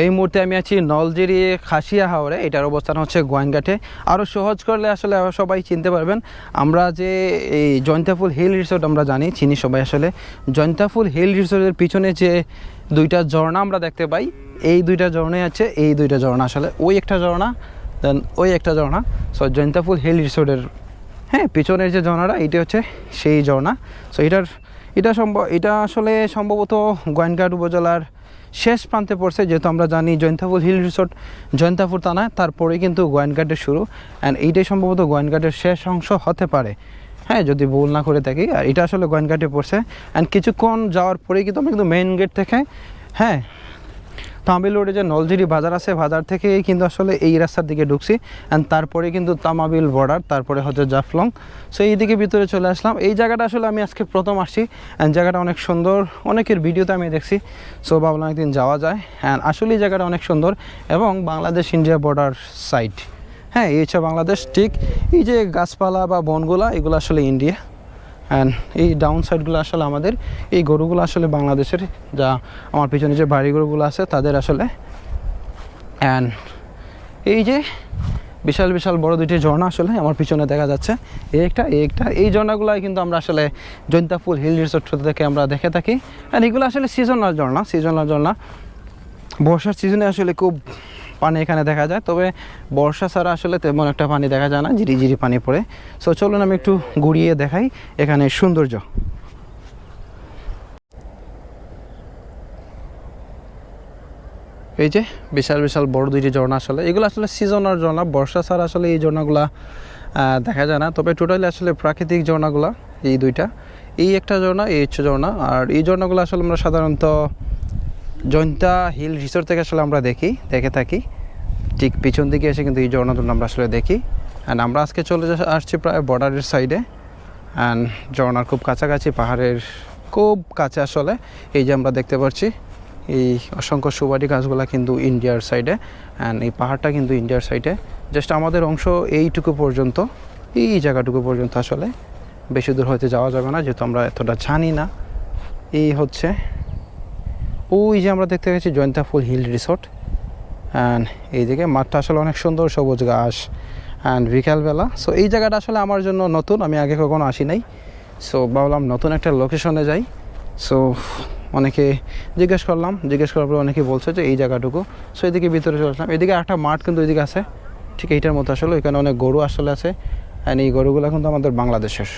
এই মুহূর্তে আমি আছি নলজিরি খাসিয়া হাওড়ে এটার অবস্থান হচ্ছে গোয়াইনঘাটে। আরও সহজ করলে আসলে সবাই চিনতে পারবেন। আমরা যে এই জয়ন্তাফুল হিল রিসোর্ট আমরা জানি, চিনি সবাই আসলে। জয়ন্তাফুল হিল রিসোর্টের পিছনে যে দুইটা ঝর্ণা আমরা দেখতে পাই, এই দুইটা ঝর্ণাই আছে, এই দুইটা ঝর্ণা আসলে ওই একটা ঝর্ণা, দেন ওই একটা ঝর্ণা। সো জয়ন্তাফুল হিল রিসোর্টের হ্যাঁ পিছনের যে ঝর্ণাটা এইটা হচ্ছে সেই ঝর্ণা। সো এটার, এটা সম্ভব এটা আসলে সম্ভবত গোয়েনঘাট উপজেলার শেষ প্রান্তে পড়ছে, যেহেতু আমরা জানি জয়ন্তাপুর হিল রিসোর্ট, জয়ন্তাপুর থানা তারপরে কিন্তু গোয়েনঘাটের শুরু। অ্যান্ড এইটাই সম্ভবত গোয়েনঘাটের শেষ অংশ হতে পারে। হ্যাঁ যদি ভুল না করে থাকি, আর এটা আসলে গোয়েনঘাটে পড়ছে। অ্যান্ড কিছুক্ষণ যাওয়ার পরেই কিন্তু আমরা কিন্তু মেইন গেট থেকে হ্যাঁ তামিল রোডে যে নলজিরি বাজার আছে, বাজার থেকে কিন্তু আসলে এই রাস্তার দিকে ঢুকছি। অ্যান্ড তারপরে কিন্তু তামাবিল বর্ডার তারপরে হচ্ছে জাফলং। সো এই দিকে ভিতরে চলে আসলাম। এই জায়গাটা আসলে আমি আজকে প্রথম আসছি। অ্যান্ড জায়গাটা অনেক সুন্দর। অনেকের ভিডিওতে আমি দেখছি। সো ভাবলাম একদিন যাওয়া যায়। অ্যান্ড আসলে এই জায়গাটা অনেক সুন্দর এবং বাংলাদেশ ইন্ডিয়া বর্ডার সাইড হ্যাঁ এই হচ্ছে বাংলাদেশ। ঠিক এই যে গাছপালা বা বনগুলা, এগুলো আসলে ইন্ডিয়া অ্যান্ড এই ডাউন সাইডগুলো আসলে আমাদের, এই গরুগুলো আসলে বাংলাদেশের যা আমার পিছনে যে বাড়ি গরুগুলো আছে, তাদের আসলে অ্যান্ড এই যে বিশাল বিশাল বড় দুইটি ঝর্ণা আসলে আমার পিছনে দেখা যাচ্ছে, এই একটা এই একটা, এই ঝর্ণাগুলাই কিন্তু আমরা আসলে জৈন্তাপুর হিল রিসোর্ট থেকে আমরা দেখে থাকি। অ্যান্ড এগুলো আসলে সিজনাল ঝর্ণা সিজনাল ঝর্ণা। বর্ষার সিজনে আসলে খুব পানি এখানে দেখা যায়। তবে বর্ষা ছাড়া আসলে তেমন একটা পানি দেখা যায় না ঝিরি ঝিরি পানি পড়ে। সো চলুন আমি একটু ঘুরিয়ে দেখাই এখানে সৌন্দর্য। এই যে বিশাল বিশাল বড় দুইটি ঝর্ণা আসলে। এগুলো আসলে সিজনাল ঝর্ণা, বর্ষা ছাড়া আসলে এই ঝর্ণাগুলা দেখা যায় না। তবে টোটালি আসলে প্রাকৃতিক ঝর্ণাগুলা, এই দুইটা। এই একটা ঝর্ণা, এই হচ্ছে ঝর্ণা। আর এই ঝর্ণাগুলো আসলে আমরা সাধারণত জয়ন্তা হিল রিসোর্ট থেকে আসলে আমরা দেখি, দেখে থাকি। ঠিক পিছন দিকে এসে কিন্তু এই ঝর্ণাগুলো আমরা আসলে দেখি। অ্যান্ড আমরা আজকে চলে আসছি প্রায় বর্ডারের সাইডে অ্যান্ড ঝর্ণার খুব কাছাকাছি, পাহাড়ের খুব কাছে আসলে। এই যে আমরা দেখতে পাচ্ছি, এই অসংখ্য সুবারি গাছগুলো কিন্তু ইন্ডিয়ার সাইডে অ্যান্ড এই পাহাড়টা কিন্তু ইন্ডিয়ার সাইডে জাস্ট আমাদের অংশ এইটুকু পর্যন্ত, এই জায়গাটুকু পর্যন্ত আসলে। বেশি দূর হয়তো যাওয়া যাবে না, যেহেতু আমরা এতটা জানি না। এই হচ্ছে ওই যে আমরা দেখতে পেয়েছি জয়ন্তাফুল হিল রিসোর্ট। অ্যান্ড এইদিকে মাঠটা আসলে অনেক সুন্দর সবুজ ঘাস অ্যান্ড বিকালবেলা। সো এই জায়গাটা আসলে আমার জন্য নতুন, আমি আগে কখনো আসি নাই। সো ভাবলাম নতুন একটা লোকেশনে যাই। সো অনেকে জিজ্ঞেস করলাম, জিজ্ঞেস করার পরে অনেকে বলছে যে এই জায়গাটুকু। সো এদিকে ভিতরে চলে আসলাম। এদিকে একটা মাঠ কিন্তু এদিকে আছে। ঠিক এইটার মতো আসলে এখানে অনেক গরু আসলে আছে। অ্যান্ড এই গরুগুলো কিন্তু আমাদের বাংলাদেশের।